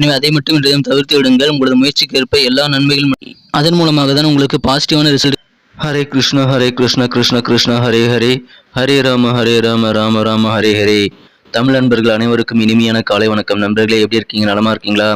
எனவே அதை மட்டும் இன்றையும் தவிர்த்து விடுங்கள். உங்களது முயற்சிக்கு ஏற்ப எல்லா நன்மைகளும் அதன் மூலமாக தான் உங்களுக்கு பாசிட்டிவான ரிசல்ட் ஹரே கிருஷ்ண ஹரே கிருஷ்ண கிருஷ்ண கிருஷ்ண ஹரே ஹரே. ஹரே ராம ஹரே ராம ராம ராம ஹரே ஹரே. தமிழ் நண்பர்கள் அனைவருக்கும் இனிமையான காலை வணக்கம். நண்பர்களே எப்படி இருக்கீங்க? நலமா இருக்கீங்களா?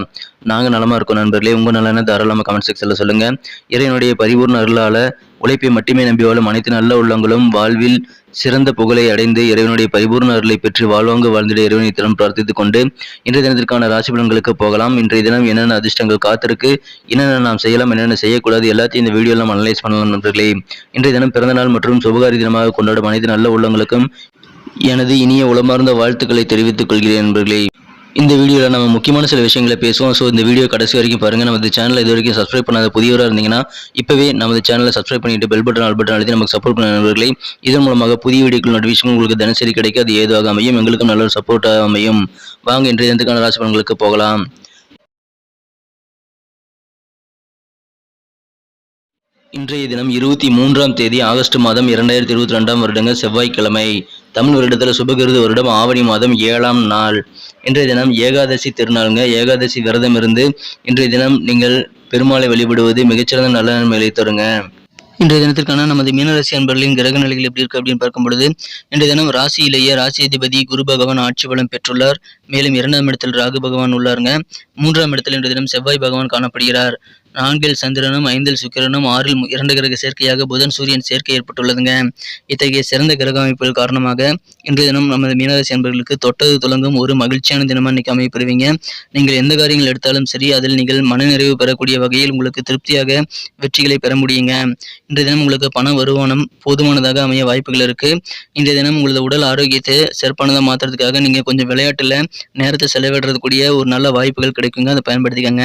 நாங்கள் நலமா இருக்கோம் நண்பர்களே. உங்கள் நலன தாராளமாக கமெண்ட் செக்ஷனில் சொல்லுங்கள் இறைவனுடைய பரிபூர்ண அருளால் உழைப்பை மட்டுமே நம்பி வாழும் அனைத்து நல்ல உள்ளங்களும் வாழ்வில் சிறந்த புகழை அடைந்து இறைவனுடைய பரிபூர்ண அருளை பெற்று வாழ்வாங்க வாழ்ந்திட இறைவனை தினம் பிரார்த்தித்துக் கொண்டு இன்றைய தினத்திற்கான ராசி பலன்களுக்கு போகலாம். இன்றைய தினம் என்னென்ன அதிர்ஷ்டங்கள் காத்திருக்கு? என்னென்ன நாம் செய்யலாம்? என்னென்ன செய்யக்கூடாது? எல்லாத்தையும் இந்த வீடியோலாம் அனலைஸ் பண்ணலாம் நண்பர்களே. இன்றைய தினம் பிறந்தநாள் மற்றும் சுபகாரி தினமாக கொண்டாடும் அனைத்து நல்ல உள்ளங்களுக்கும் எனது இனிய உளமார்ந்த வாழ்த்துக்களை தெரிவித்துக் கொள்கிறேன் நண்பர்களே. இந்த வீடியோவில் நம்ம முக்கியமான சில விஷயங்களை பேசுவோம். ஸோ இந்த வீடியோ கடைசி வரைக்கும் பாருங்கள் நமது சேனலை இது வரைக்கும் சப்ஸ்கிரைப் பண்ணாத புதியவராக இருந்தீங்கன்னா இப்போவே நமது சேனலை சப்ஸ்கிரைப் பண்ணிட்டு பெல் பட்டன் ஆல் பட்டன் அழுத்தி நமக்கு சப்போர்ட் பண்ண நண்பர்களை இதன் மூலமாக புதிய வீடியோக்கள் நோட்டிஃபிகேஷன் உங்களுக்கு தினசரி கிடைக்க அது ஏதுவாக அமையும் எங்களுக்கும் நல்ல ஒரு சப்போர்ட்டாக அமையும். வாங்க இன்றைய தினத்துக்கான ராசி பலன்களுக்கு போகலாம். இன்றைய தினம் இருபத்தி மூன்றாம் தேதி ஆகஸ்ட் மாதம் இரண்டாயிரத்தி இருபத்தி ரெண்டாம் வருடங்க செவ்வாய்க்கிழமை. தமிழ் வருடத்தில் சுபகிருது வருடம் ஆவணி மாதம் ஏழாம் நாள். இன்றைய தினம் ஏகாதசி திருநாளுங்க. ஏகாதசி விரதம் இருந்து இன்றைய தினம் நீங்கள் பெருமாளை வழிபடுவது மிகச்சிறந்த நல்ல நன்மைகளை தருங்க. இன்றைய தினத்திற்கான நமது மீனராசி அன்பர்களின் கிரக நிலைகள் எப்படி இருக்கு அப்படின்னு பார்க்கும் பொழுது இன்றைய தினம் ராசியிலேயே ராசி அதிபதி குரு பகவான் ஆட்சி பலம் பெற்றுள்ளார். மேலும் இரண்டாம் இடத்தில் ராகு பகவான் உள்ளாருங்க. மூன்றாம் இடத்தில் இன்றைய தினம் செவ்வாய் பகவான் காணப்படுகிறார். நான்கில் சந்திரனும் ஐந்தில் சுக்கிரனும் ஆறில் இரண்டு கிரக சேர்க்கையாக புதன் சூரியன் சேர்க்கை ஏற்பட்டுள்ளதுங்க. இத்தகைய சிறந்த கிரக அமைப்புகள் காரணமாக இன்றைய தினம் நமது மீனராசி அன்பர்களுக்கு தொட்டது துளங்கும் ஒரு மகிழ்ச்சியான தினமா இன்னைக்கு அமைப்பெறுவீங்க நீங்கள் எந்த காரியங்கள் எடுத்தாலும் சரி அதில் நீங்கள் மனநிறைவு பெறக்கூடிய வகையில் உங்களுக்கு திருப்தியாக வெற்றிகளை பெற முடியுங்க. இன்றைய தினம் உங்களுக்கு பண வருமானம் போதுமானதாக அமைய வாய்ப்புகள் இருக்கு. இன்றைய தினம் உங்களது உடல் ஆரோக்கியத்தை சிறப்பானதாக மாற்றுறதுக்காக நீங்க கொஞ்சம் விளையாட்டுல நேரத்தை செலவிடுறதுக்கூடிய ஒரு நல்ல வாய்ப்புகள் கிடைக்குங்க. அதை பயன்படுத்திக்கங்க.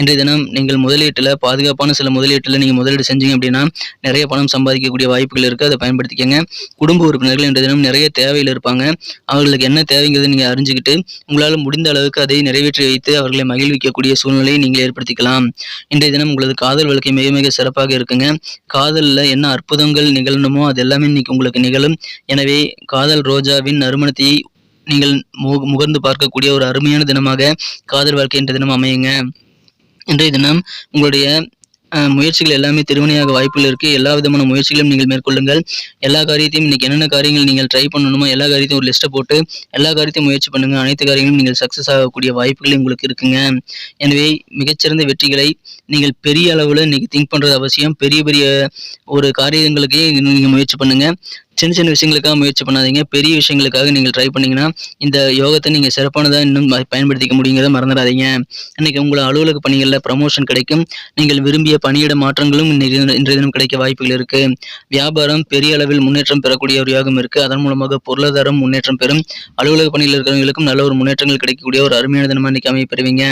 இன்றைய தினம் நீங்கள் முதல் முதலீட்டில் பாதுகாப்பான சில முதலீட்டில் நீங்க முதலீடு செஞ்சீங்க அப்படின்னா நிறைய பணம் சம்பாதிக்கக்கூடிய வாய்ப்புகள் இருக்கு. அதை பயன்படுத்திக்கங்க. குடும்ப உறுப்பினர்கள் இன்றைய தினம் நிறைய தேவையில் இருப்பாங்க. அவர்களுக்கு என்ன தேவைங்கிறத நீங்க அறிஞ்சுக்கிட்டு உங்களால் முடிந்த அளவுக்கு அதை நிறைவேற்றி வைத்து அவர்களை மகிழ்விக்கக்கூடிய சூழ்நிலையை நீங்கள் ஏற்படுத்திக்கலாம். இன்றைய தினம் உங்களது காதல் வழக்கை மிக மிக சிறப்பாக இருக்குங்க. காதலில் என்ன அற்புதங்கள் நிகழணுமோ அது எல்லாமே இன்னைக்கு உங்களுக்கு நிகழும். எனவே காதல் ரோஜாவின் நறுமணத்தை நீங்கள் முகர்ந்து பார்க்கக்கூடிய ஒரு அருமையான தினமாக காதல் வாழ்க்கை என்ற தினம் அமையுங்க. இன்றைய தினம் உங்களுடைய முயற்சிகள் எல்லாமே திருவினையாக வாய்ப்புகள் இருக்குது எல்லா விதமான முயற்சிகளையும் நீங்கள் மேற்கொள்ளுங்கள். எல்லா காரியத்தையும் இன்னைக்கு என்னென்ன காரியங்கள் நீங்கள் ட்ரை பண்ணணுமோ எல்லா காரியத்தையும் ஒரு லிஸ்ட்டை போட்டு எல்லா காரியத்தையும் முயற்சி பண்ணுங்க. அனைத்து காரியங்களும் நீங்கள் சக்ஸஸ் ஆகக்கூடிய வாய்ப்புகள் உங்களுக்கு இருக்குங்க. எனவே மிகச்சிறந்த வெற்றிகளை நீங்கள் பெரிய அளவில் இன்னைக்கு திங்க் பண்ணுறது அவசியம். பெரிய பெரிய ஒரு காரியங்களுக்கு நீங்கள் முயற்சி பண்ணுங்கள் சின்ன சின்ன விஷயங்களுக்காக முயற்சி பண்ணாதீங்க. பெரிய விஷயங்களுக்காக நீங்கள் ட்ரை பண்ணீங்கன்னா இந்த யோகத்தை நீங்கள் சிறப்பானதாக இன்னும் பயன்படுத்திக்க முடியுங்கிறத மறந்துடாதீங்க. இன்னைக்கு உங்களை அலுவலக பணிகளில் ப்ரமோஷன் கிடைக்கும். நீங்கள் விரும்பிய பணியிட மாற்றங்களும் இன்னைக்கு இன்றைய தினம் கிடைக்க வாய்ப்புகள் இருக்கு. வியாபாரம் பெரிய அளவில் முன்னேற்றம் பெறக்கூடிய ஒரு யோகம் இருக்கு. அதன் மூலமாக பொருளாதாரம் முன்னேற்றம் பெறும். அலுவலக பணியில் இருக்கிறவங்களுக்கும் நல்ல ஒரு முன்னேற்றங்கள் கிடைக்கக்கூடிய ஒரு அருமையான தினமாக இன்னைக்கு அமையப்பெறுவீங்க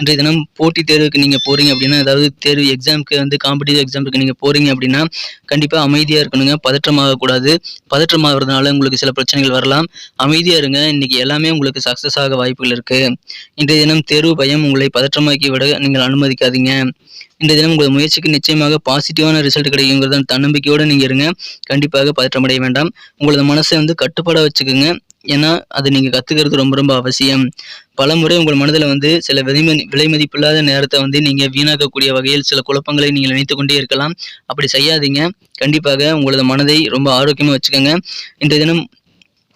இன்றைய தினம் போட்டித் தேர்வுக்கு நீங்கள் போறீங்க அப்படின்னா அதாவது தேர்வு எக்ஸாமுக்கு வந்து காம்படிட்டிவ் எக்ஸாமுக்கு நீங்கள் போறீங்க அப்படின்னா கண்டிப்பாக அமைதியாக இருக்கணுங்க. பதற்றமாக கூடாது பதற்றமாகறதுனால உங்களுக்கு சில பிரச்சனைகள் வரலாம். அமைதியாக இருங்க. இன்னைக்கு எல்லாமே உங்களுக்கு சக்ஸஸ் ஆக வாய்ப்புகள் இருக்கு. இன்றைய தினம் தேர்வு பயம் உங்களை பதற்றமாக்கி விட நீங்கள் அனுமதிக்காதீங்க. இந்த தினம் உங்கள் முயற்சிக்கு நிச்சயமாக பாசிட்டிவான ரிசல்ட் கிடைக்குங்கிறத தன்னம்பிக்கையோட நீங்க இருங்க. கண்டிப்பாக பதற்றமடைய வேண்டாம். உங்களது மனசை வந்து கட்டுப்பாடா வச்சுக்கோங்க. ஏன்னா அது நீங்க கத்துக்கிறது ரொம்ப ரொம்ப அவசியம். பலமுறை உங்கள் மனதில் வந்து சில விலைமதி விலை மதிப்பில்லாத நேரத்தை வந்து நீங்க வீணாக்கக்கூடிய வகையில் சில குழப்பங்களை நீங்கள் நினைத்து கொண்டே இருக்கலாம். அப்படி செய்யாதீங்க. கண்டிப்பாக உங்களது மனதை ரொம்ப ஆரோக்கியமா வச்சுக்கோங்க. இன்றைய தினம்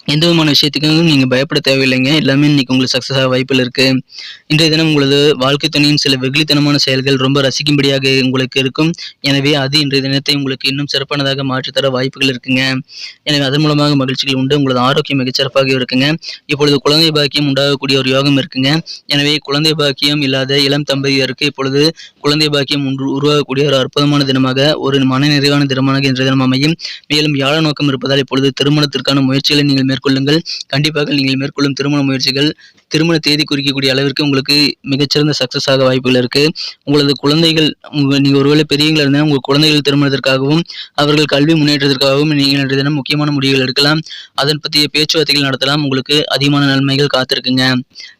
எந்த விதமான விஷயத்துக்கும் நீங்க பயப்பட தேவையில்லைங்க. எல்லாமே இன்னைக்கு உங்களுக்கு சக்ஸஸ் ஆக வாய்ப்புகள் இருக்கு. இன்றைய தினம் உங்களது வாழ்க்கை துணையின் சில வெகுளித்தனமான செயல்கள் ரொம்ப ரசிக்கும்படியாக உங்களுக்கு இருக்கும். எனவே அது இன்றைய தினத்தை உங்களுக்கு இன்னும் சிறப்பானதாக மாற்றித்தர வாய்ப்புகள் இருக்குங்க. எனவே அதன் மூலமாக மகிழ்ச்சிகள் உண்டு. உங்களது ஆரோக்கியம் மிகச்சிறப்பாக இருக்குங்க. இப்பொழுது குழந்தை பாக்கியம் உண்டாகக்கூடிய ஒரு யோகம் இருக்குங்க. எனவே குழந்தை பாக்கியம் இல்லாத இளம் தம்பதியருக்கு இப்பொழுது குழந்தை பாக்கியம் உண்டு- உருவாகக்கூடிய ஒரு அற்புதமான தினமாக ஒரு மன நிறைவான தினமாக இன்றைய தினம் அமையும். மேலும் யாழ நோக்கம் இருப்பதால் இப்பொழுது திருமணத்திற்கான முயற்சிகளை நீங்கள் மேற்கொள்ளுங்கள். கண்டிப்பாக நீங்கள் மேற்கொள்ளும் திருமண முயற்சிகள் திருமண தேதி குறிக்கக்கூடிய அளவிற்கு உங்களுக்கு மிகச்சிறந்த சக்சஸ் ஆக வாய்ப்புகள் இருக்கு. உங்களது குழந்தைகள் நீங்கள் நீங்க ஒருவேளை பெரியவங்களா இருந்தால் உங்கள் குழந்தைகள் திருமணத்திற்காகவும் அவர்கள் கல்வி முன்னேற்றத்திற்காகவும் நீங்கள் இன்றைய தினம் முக்கியமான முடிவுகள் எடுக்கலாம். அதன் பற்றிய பேச்சுவார்த்தைகள் நடத்தலாம். உங்களுக்கு அதிகமான நன்மைகள் காத்திருக்குங்க.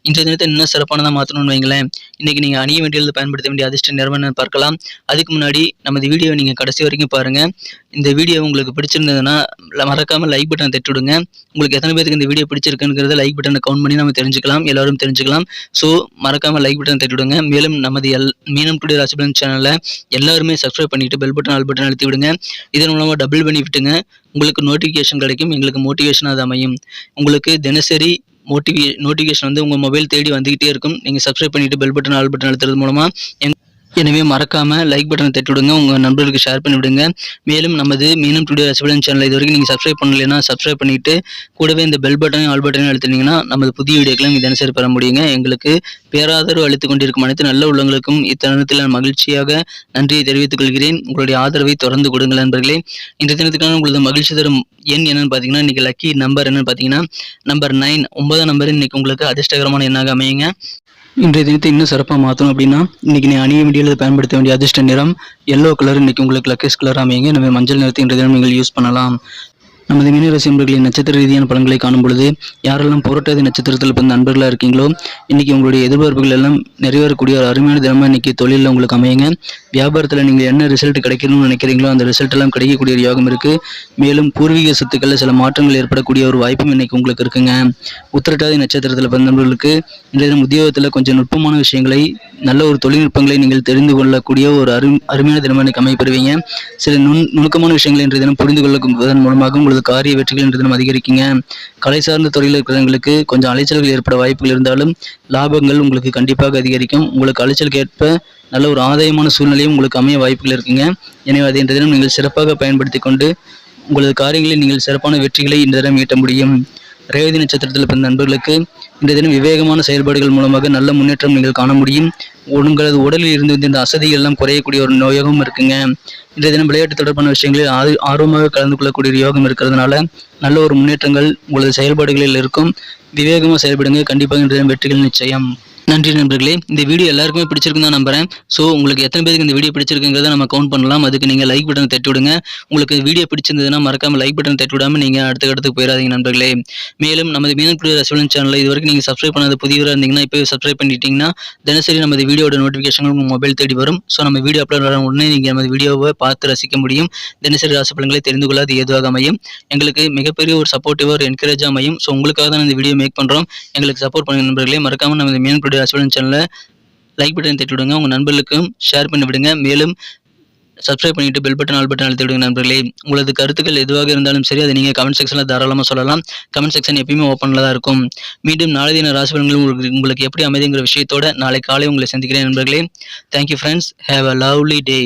இன்றைய தினத்தை இன்னும் சிறப்பானதாக மாற்றணும்னு வைங்களேன். இன்னைக்கு நீங்க அணிய வேண்டியது பயன்படுத்த வேண்டிய அதிர்ஷ்ட நிறுவனம் பார்க்கலாம். அதுக்கு முன்னாடி நமது வீடியோ நீங்க கடைசி வரைக்கும் பாருங்க. இந்த வீடியோ உங்களுக்கு பிடிச்சிருந்ததுன்னா மறக்காமல் மறக்காம லைக் பட்டன் தட்டி விடுங்க உங்களுக்கு எத்தனை பேருக்கு இந்த வீடியோ பிடிச்சிருக்குங்கிறத லைக் பட்டனை கவுண்ட் பண்ணி நம்ம தெரிஞ்சுக்கலாம். எல்லாரும் தெரிஞ்சுக்கலாம். ஸோ மறக்காம லைக் பட்டன் தட்டிவிடுங்க. மேலும் நமது எல் மீனம் டுடே ராசிபலன் சேனலை எல்லாருமே சப்ஸ்கிரைப் பண்ணிட்டு பெல் பட்டன் ஆல் பட்டன் அழுத்தி விடுங்க. இதன் மூலமாக டபுள் பெனிஃபிட்டுங்க உங்களுக்கு நோட்டிஃபிகேஷன் கிடைக்கும். எங்களுக்கு மோட்டிவேஷன் அது அமையும். உங்களுக்கு தினசரி மோட்டிவே நோட்டிஃபிகேஷன் வந்து உங்கள் மொபைல் தேடி வந்துகிட்டே இருக்கும். நீங்கள் சப்ஸ்கிரைப் பண்ணிட்டு பெல் பட்டன் ஆல் பட்டன் அழுத்துறது மூலமாக எனவே மறக்காம லைக் பட்டனை தட்டி விடுங்க உங்க நண்பர்களுக்கு ஷேர் பண்ணி விடுங்க மேலும் நமது மீனம் டுடே ரசிபலன் சேனல் இது வரைக்கும் நீங்கள் சப்ஸ்கிரைப் பண்ணலைன்னா சப்ஸ்கிரைப் பண்ணிட்டு கூடவே இந்த பெல் பட்டனையும் ஆல் பட்டனையும் அழுத்தினீங்கன்னா நமது புதிய வீடியோக்களை நீங்க தினசரி பெற முடியுங்க. எங்களுக்கு பேராதரவு அளித்துக் கொண்டிருக்கும் அனைத்து நல்ல உள்ளங்களுக்கும் இத்தருணத்தில் நான் மகிழ்ச்சியாக நன்றியை தெரிவித்துக் கொள்கிறேன். உங்களுடைய ஆதரவை தொடர்ந்து கொடுங்கள் நண்பர்களே. இந்த தினத்துக்கான உங்களது மகிழ்ச்சி தரும் எண் என்னன்னு பார்த்தீங்கன்னா இன்னைக்கு லக்கி நம்பர் என்னன்னு பார்த்தீங்கன்னா நம்பர் நைன் ஒன்பதாம் நம்பர் இன்னைக்கு உங்களுக்கு அதிர்ஷ்டகரமான எண்ணாக அமையுங்க. இன்றைய தினத்தை இன்னும் சிறப்பாக மாற்றணும் அப்படின்னா இன்னைக்கு நீ அணிய வேண்டிய அல்லது பயன்படுத்த வேண்டிய அதிர்ஷ்ட நிறம் எல்லோ கலர் இன்னைக்கு உங்களுக்கு லக்கேஸ் கலர் அமையுங்க. எனவே மஞ்சள் நிறத்தை இன்றைய தினம் நீங்கள் யூஸ் பண்ணலாம். நமது மீனராசி நண்பர்களின் நட்சத்திர ரீதியான பலன்களை காணும் பொழுது யாரெல்லாம் புரட்டாதி நட்சத்திரத்தில் பிறந்த நண்பர்களாக இருக்கீங்களோ இன்னைக்கு உங்களுடைய எதிர்பார்ப்புகள் எல்லாம் நிறைவேறக்கூடிய ஒரு அருமையான தினமாக இன்னைக்கு தொழிலில் உங்களுக்கு அமையுங்க. வியாபாரத்தில் நீங்கள் என்ன ரிசல்ட் கிடைக்கணும்னு நினைக்கிறீங்களோ அந்த ரிசல்ட் எல்லாம் கிடைக்கக்கூடிய ஒரு யோகம் இருக்கு. மேலும் பூர்வீக சொத்துக்களில் சில மாற்றங்கள் ஏற்படக்கூடிய ஒரு வாய்ப்பும் இன்னைக்கு உங்களுக்கு இருக்குங்க. உத்திரட்டாதி நட்சத்திரத்தில் பிறந்தவர்களுக்கு இன்றைய தினம் உத்தியோகத்தில் கொஞ்சம் நுட்பமான விஷயங்களை நல்ல ஒரு தொழில்நுட்பங்களை நீங்கள் தெரிந்து கொள்ளக்கூடிய ஒரு அரு அருமையான தினமாக இன்னைக்கு அமைப்பெறுவீங்க சில நுண் நுணுக்கமான விஷயங்களை இன்றைய தினம் புரிந்து கொள்ளுவதன் மூலமாக உங்கள் காரிய வெற்றிகள் என்று தினம் அதிகரிக்குங்க. கலை சார்ந்த தொழில் இருக்கிறவங்களுக்கு கொஞ்சம் அலைச்சல்கள் ஏற்பட வாய்ப்புகள் இருந்தாலும் லாபங்கள் உங்களுக்கு கண்டிப்பாக அதிகரிக்கும். உங்களுக்கு அலைச்சலுக்கு ஏற்ப நல்ல ஒரு ஆதாயமான சூழ்நிலையும் உங்களுக்கு அமைய வாய்ப்புகள் இருக்குங்க. எனவே அதை இன்றைய தினம் நீங்கள் சிறப்பாக பயன்படுத்தி கொண்டு உங்களது காரியங்களில் நீங்கள் சிறப்பான வெற்றிகளை இந்த தினம் ஈட்ட முடியும். ரேவதி நட்சத்திரத்தில் பிறந்த நண்பர்களுக்கு இந்த தினம் விவேகமான செயல்பாடுகள் மூலமாக நல்ல முன்னேற்றம் நீங்கள் காண முடியும். உங்களது உடலில் இருந்து இந்த அசதிகள் எல்லாம் குறையக்கூடிய ஒரு நோயகம் இருக்குங்க. இன்றைய தினம் விளையாட்டு தொடர்பான விஷயங்களில் ஆர் ஆர்வமாக கலந்து கொள்ளக்கூடிய ஒரு யோகம் இருக்கிறதுனால நல்ல ஒரு முன்னேற்றங்கள் உங்களது செயல்பாடுகளில் இருக்கும். விவேகமாக செயல்படுங்க. கண்டிப்பாக இன்றைய தினம் வெற்றிகள் நிச்சயம். நன்றி நண்பர்களே. இந்த வீடியோ எல்லாருக்குமே பிடிச்சிருக்குன்னு தான் நம்புறேன். ஸோ உங்களுக்கு எத்தனை பேருக்கு இந்த வீடியோ பிடிச்சிருக்குங்கிறத நம்ம கவுண்ட் பண்ணலாம். அதுக்கு நீங்கள் லைக் பட்டன் தட்டி விடுங்க. உங்களுக்கு வீடியோ பிடிச்சிருந்ததுன்னா மறக்காம லைக் பட்டன் தட்டி விடாம நீங்கள் அடுத்த இடத்துக்கு போயிடாதீங்க நண்பர்களே. மேலும் நமது மீனன் புரிய ரசிவலன் சேனல் இது வரைக்கும் நீங்கள் சப்ஸ்கிரைப் பண்ணாத புதியவராக இருந்தீங்கன்னா இப்போ சப்ஸ்கிரைப் பண்ணிட்டீங்கன்னா தினசரி நமது வீடியோட நோட்டிஃபிகேஷன் உங்கள் மொபைல் தேடி வரும். ஸோ நம்ம வீடியோ அப்லோட் வர உடனே நீங்கள் நமது வீடியோவை பார்த்து ரசிக்க முடியும். தினசரி ராசி பலன்களை தெரிந்து கொள்ளாது ஏதுவாக அமையும். எங்களுக்கு மிகப்பெரிய ஒரு சப்போர்ட்டிவாக ஒரு என்கரேஜாக அமையும். ஸோ உங்களுக்காக தான் இந்த வீடியோ மேக் பண்ணுறோம் எங்களுக்கு சப்போர்ட் பண்ணுங்க நண்பர்களே. மறக்காம நமது மீன் புரிய ரசிவலன் சேனலை லைக் பட்டன் தட்டி விடுங்க. உங்கள் நண்பர்களுக்கும் ஷேர் பண்ணி விடுங்க. மேலும் சப்ஸ்கிரைப் பண்ணிட்டு பெல் பட்டன் ஆல் பட்டன் அழுத்தி விடுங்க நண்பர்களே. உங்களது கருத்துக்கள் எதுவாக இருந்தாலும் சரி அதை நீங்கள் கமெண்ட் செக்ஷனில் தாராளமாக சொல்லலாம். கமெண்ட் செக்ஷன் எப்பயுமே ஓப்பனில் தான் இருக்கும். மீண்டும் நாளை தின ராசிபலன்கள் உங்களுக்கு உங்களுக்கு எப்படி அமைதிங்கிற விஷயத்தோட நாளை காலை உங்களை சந்திக்கிறேன் நண்பர்களே. Thank you friends have a lovely day